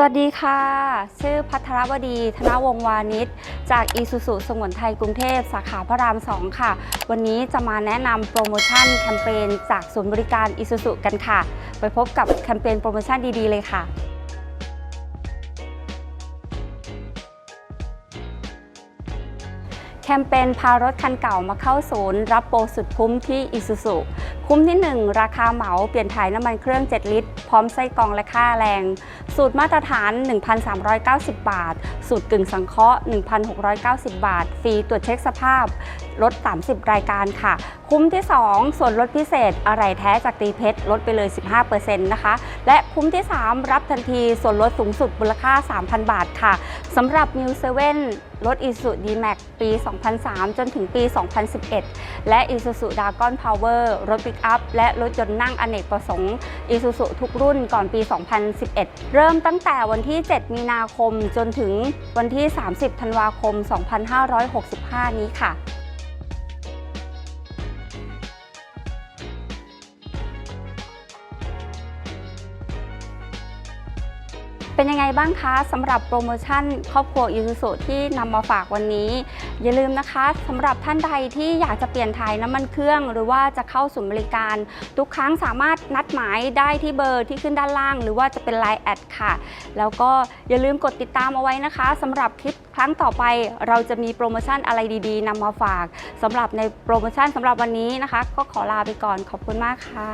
สวัสดีค่ะ ชื่อพัทรวดี ธนวงวานิช จากอีสุสุสงวนไทยกรุงเทพ สาขาพระราม 2 ค่ะ วันนี้จะมาแนะนำโปรโมชั่นแคมเปญจากศูนย์บริการอีสุสุกันค่ะ ไปพบกับแคมเปญโปรโมชั่นดี ๆ เลยค่ะแคมเปญพารถคันเก่ามาเข้าศูนย์ รับโปรสุดคุ้มที่อิสุสุคุ้มที่ 1 ราคาเหมาเปลี่ยนถ่ายน้ำมันเครื่อง 7 ลิตร พร้อมไส้กรองและค่าแรง สูตรมาตรฐาน 1,390 บาท สูตรกึ่งสังเคราะห์ 1,690 บาท ฟรีตรวจเช็คสภาพลด 30 รายการค่ะ คุ้มที่ 2 ส่วนลดพิเศษ อะไรแท้จากตีเพชรลดไปเลย 15%นะคะ และคุ้มที่ 3 รับทันทีส่วนลดสูงสุดมูลค่า 3,000 บาทค่ะ สำหรับ New 7รถ Isuzu D-Max ปี 2003 จนถึงปี 2011 และ Isuzu Dragon Power รถปิกอัพและรถยนต์นั่งอเนกประสงค์ Isuzu ทุกรุ่นก่อนปี 2011 เริ่มตั้งแต่วันที่ 7 มีนาคมจนถึงวันที่ 30 ธันวาคม 2565 นี้ค่ะ เป็นยังไงบ้างคะสำหรับโปรโมชั่นครอบครัวอิ u สุที่นำมาฝากวันนี้ อย่าลืมนะคะสำหรับท่านใดที่อยากจะเปลี่ยนถ่ายน้ำมันเครื่อง หรือว่าจะเข้าศูนย์บริการ ทุกครั้งสามารถนัดหมายได้ที่เบอร์ที่ขึ้นด้านล่าง หรือว่าจะเป็น Line แอดค่ะ แล้วก็อย่าลืมกดติดตามเอาไว้นะคะสำหรับคลิปครั้งต่อไปเราจะมีโปรโมชั่นอะไรดีๆนำมาฝากสำหรับในโปรโมชั่นสำหรับวันนี้นะคะ ก็ขอลาไปก่อนขอบคุณมากค่ะ